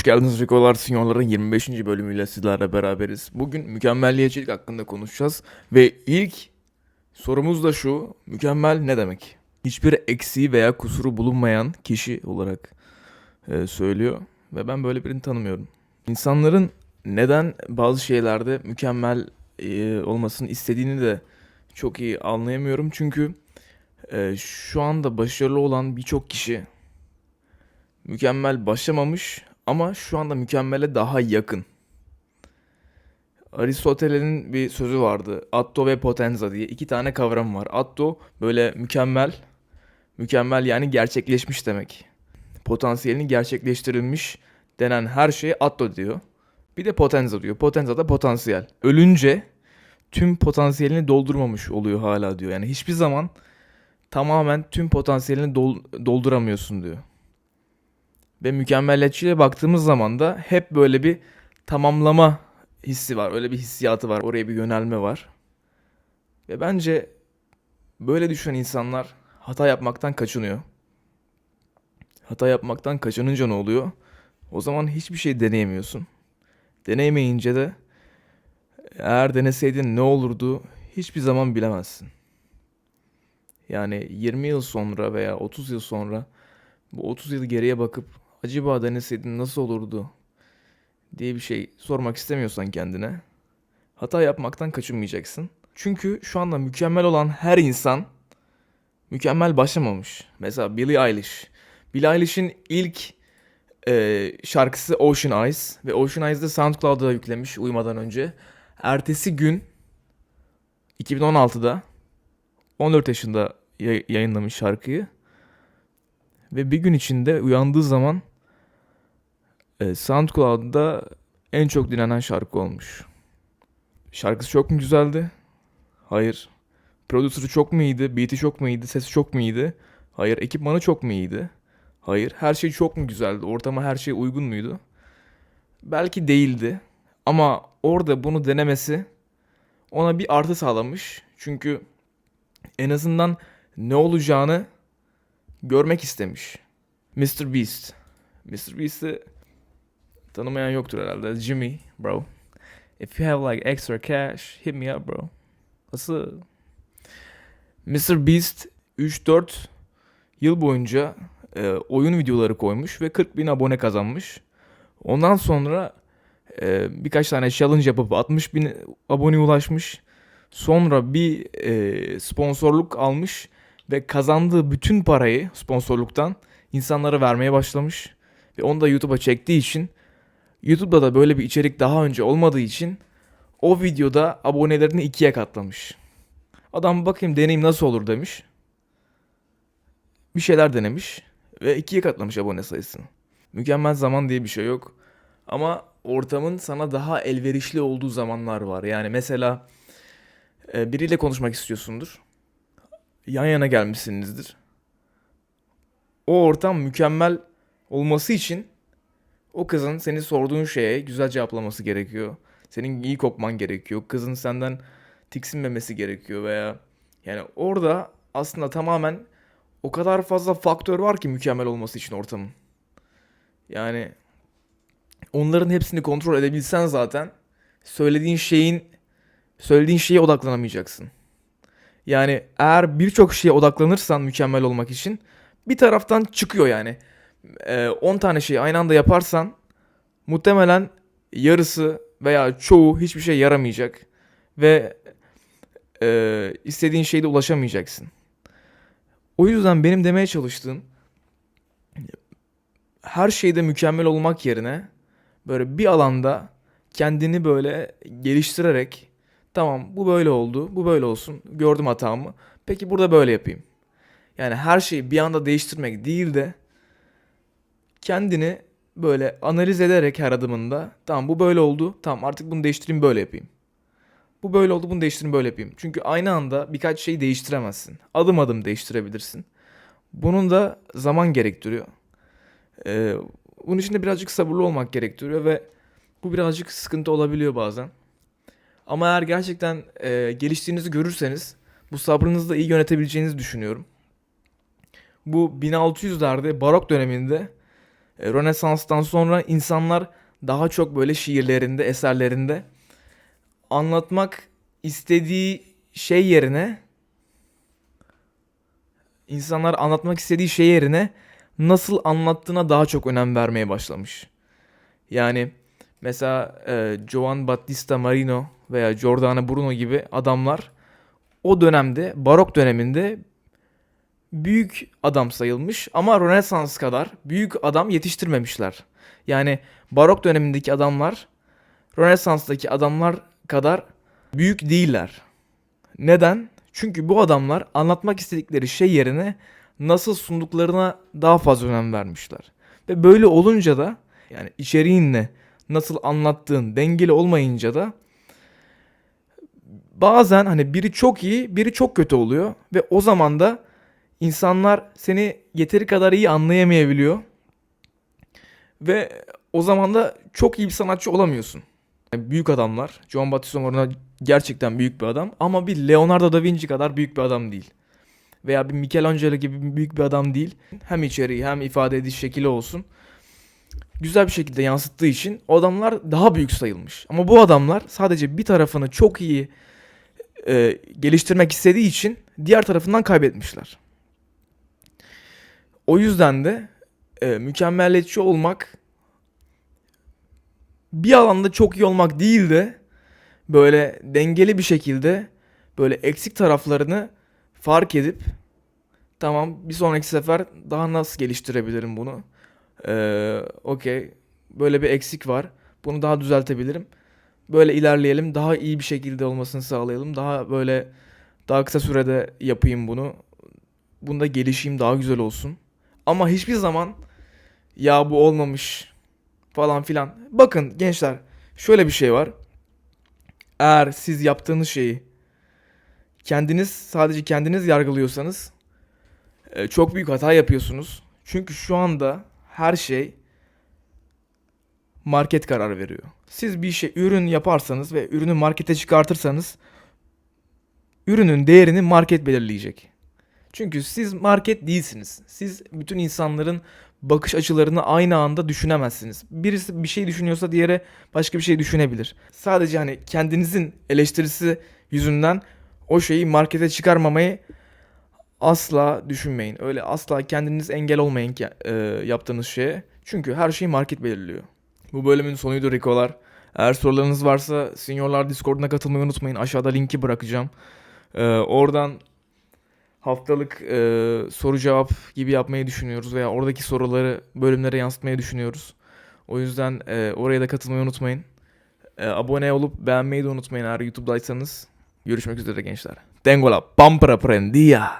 Hoş geldiniz Rikolar Sinyorların 25. bölümüyle sizlerle beraberiz. Bugün mükemmelliyetçilik hakkında konuşacağız. Ve ilk sorumuz da şu. Mükemmel ne demek? Hiçbir eksiği veya kusuru bulunmayan kişi olarak e, söylüyor. Ve ben böyle birini tanımıyorum. İnsanların neden bazı şeylerde mükemmel e, olmasını istediğini de çok iyi anlayamıyorum. Çünkü e, şu anda başarılı olan birçok kişi mükemmel başlamamış ama şu anda mükemmele daha yakın. Aristoteles'in bir sözü vardı. Atto ve potenza diye iki tane kavram var. Atto böyle mükemmel, mükemmel yani gerçekleşmiş demek. Potansiyelini gerçekleştirilmiş denen her şeye atto diyor. Bir de potenza diyor. Potenza da potansiyel. Ölünce tüm potansiyelini doldurmamış oluyor hala diyor. Yani hiçbir zaman tamamen tüm potansiyelini dol- dolduramıyorsun diyor. Ve mükemmeliyetçiliğe baktığımız zaman da hep böyle bir tamamlama hissi var. Öyle bir hissiyatı var. Oraya bir yönelme var. Ve bence böyle düşünen insanlar hata yapmaktan kaçınıyor. Hata yapmaktan kaçınınca ne oluyor? O zaman hiçbir şey deneyemiyorsun. Deneyemeyince de eğer deneseydin ne olurdu hiçbir zaman bilemezsin. Yani 20 yıl sonra veya 30 yıl sonra bu 30 yıl geriye bakıp acaba deneseydin nasıl olurdu diye bir şey sormak istemiyorsan kendine hata yapmaktan kaçınmayacaksın. Çünkü şu anda mükemmel olan her insan mükemmel başlamamış. Mesela Billie Eilish. Billie Eilish'in ilk e, şarkısı Ocean Eyes ve Ocean Eyes'de SoundCloud'a yüklemiş uyumadan önce. Ertesi gün 2016'da 14 yaşında yay- yayınlamış şarkıyı. Ve bir gün içinde uyandığı zaman SoundCloud'da en çok dinlenen şarkı olmuş. Şarkısı çok mu güzeldi? Hayır. Prodüsörü çok mu iyiydi? Beat'i çok mu iyiydi? Sesi çok mu iyiydi? Hayır. Ekipmanı çok mu iyiydi? Hayır. Her şey çok mu güzeldi? Ortama her şey uygun muydu? Belki değildi. Ama orada bunu denemesi ona bir artı sağlamış. Çünkü en azından ne olacağını görmek istemiş. Mr. Beast. Mr. Beast'i tanımayan yoktur herhalde. Jimmy, bro. If you have like extra cash, hit me up, bro. Nasıl? Mr. Beast 3-4 yıl boyunca e, oyun videoları koymuş ve 40 bin abone kazanmış. Ondan sonra e, birkaç tane challenge yapıp 60 bin aboneye ulaşmış. Sonra bir e, sponsorluk almış ve kazandığı bütün parayı sponsorluktan insanlara vermeye başlamış. Ve onu da YouTube'a çektiği için YouTube'da da böyle bir içerik daha önce olmadığı için o videoda abonelerini ikiye katlamış. Adam bakayım deneyim nasıl olur demiş. Bir şeyler denemiş ve ikiye katlamış abone sayısını. Mükemmel zaman diye bir şey yok. Ama ortamın sana daha elverişli olduğu zamanlar var. Yani mesela e, biriyle konuşmak istiyorsundur. Yan yana gelmişsinizdir. O ortam mükemmel olması için o kızın seni sorduğun şeye güzel cevaplaması gerekiyor. Senin iyi kokman gerekiyor. Kızın senden tiksinmemesi gerekiyor veya yani orada aslında tamamen o kadar fazla faktör var ki mükemmel olması için ortamın. Yani onların hepsini kontrol edebilsen zaten söylediğin şeyin söylediğin şeye odaklanamayacaksın. Yani eğer birçok şeye odaklanırsan mükemmel olmak için bir taraftan çıkıyor yani. Ee, 10 tane şeyi aynı anda yaparsan muhtemelen yarısı veya çoğu hiçbir şey yaramayacak ve e, istediğin şeyde ulaşamayacaksın. O yüzden benim demeye çalıştığım her şeyde mükemmel olmak yerine böyle bir alanda kendini böyle geliştirerek tamam bu böyle oldu, bu böyle olsun, gördüm hatamı. Peki burada böyle yapayım. Yani her şeyi bir anda değiştirmek değil de kendini böyle analiz ederek her adımında tamam bu böyle oldu, tamam artık bunu değiştireyim böyle yapayım. Bu böyle oldu bunu değiştireyim böyle yapayım. Çünkü aynı anda birkaç şeyi değiştiremezsin. Adım adım değiştirebilirsin. Bunun da zaman gerektiriyor. Ee, bunun için de birazcık sabırlı olmak gerektiriyor ve bu birazcık sıkıntı olabiliyor bazen. Ama eğer gerçekten e, geliştiğinizi görürseniz bu sabrınızı da iyi yönetebileceğinizi düşünüyorum. Bu 1600'lerde barok döneminde Rönesans'tan sonra insanlar daha çok böyle şiirlerinde, eserlerinde anlatmak istediği şey yerine insanlar anlatmak istediği şey yerine nasıl anlattığına daha çok önem vermeye başlamış. Yani mesela e, Giovan Battista Marino veya Giordano Bruno gibi adamlar o dönemde barok döneminde büyük adam sayılmış ama Rönesans kadar büyük adam yetiştirmemişler. Yani barok dönemindeki adamlar Rönesans'taki adamlar kadar büyük değiller. Neden? Çünkü bu adamlar anlatmak istedikleri şey yerine nasıl sunduklarına daha fazla önem vermişler. Ve böyle olunca da yani içeriğinle nasıl anlattığın dengeli olmayınca da bazen hani biri çok iyi, biri çok kötü oluyor ve o zaman da insanlar seni yeteri kadar iyi anlayamayabiliyor. Ve o zaman da çok iyi bir sanatçı olamıyorsun. Büyük adamlar, John Battista Moreno gerçekten büyük bir adam ama bir Leonardo da Vinci kadar büyük bir adam değil. Veya bir Michelangelo gibi büyük bir adam değil. Hem içeriği hem ifade ediş şekli olsun. Güzel bir şekilde yansıttığı için o adamlar daha büyük sayılmış. Ama bu adamlar sadece bir tarafını çok iyi e, geliştirmek istediği için diğer tarafından kaybetmişler. O yüzden de e, mükemmeliyetçi olmak bir alanda çok iyi olmak değil de böyle dengeli bir şekilde böyle eksik taraflarını fark edip tamam bir sonraki sefer daha nasıl geliştirebilirim bunu? Ee, Okey böyle bir eksik var. Bunu daha düzeltebilirim. Böyle ilerleyelim. Daha iyi bir şekilde olmasını sağlayalım. Daha böyle daha kısa sürede yapayım bunu. Bunda gelişeyim daha güzel olsun. Ama hiçbir zaman ya bu olmamış falan filan. Bakın gençler şöyle bir şey var. Eğer siz yaptığınız şeyi kendiniz sadece kendiniz yargılıyorsanız e, çok büyük hata yapıyorsunuz. Çünkü şu anda her şey market karar veriyor. Siz bir şey ürün yaparsanız ve ürünü markete çıkartırsanız ürünün değerini market belirleyecek. Çünkü siz market değilsiniz. Siz bütün insanların bakış açılarını aynı anda düşünemezsiniz. Birisi bir şey düşünüyorsa diğeri başka bir şey düşünebilir. Sadece hani kendinizin eleştirisi yüzünden o şeyi markete çıkarmamayı asla düşünmeyin. Öyle asla kendiniz engel olmayın ki e, yaptığınız şeye. Çünkü her şeyi market belirliyor. Bu bölümün sonuydu Rikolar. Eğer sorularınız varsa Seniorlar Discord'una katılmayı unutmayın. Aşağıda linki bırakacağım. E, oradan haftalık e, soru cevap gibi yapmayı düşünüyoruz veya oradaki soruları bölümlere yansıtmayı düşünüyoruz. O yüzden e, oraya da katılmayı unutmayın. E, abone olup beğenmeyi de unutmayın eğer YouTube'daysanız. Görüşmek üzere gençler. Tengo la pampra prendida.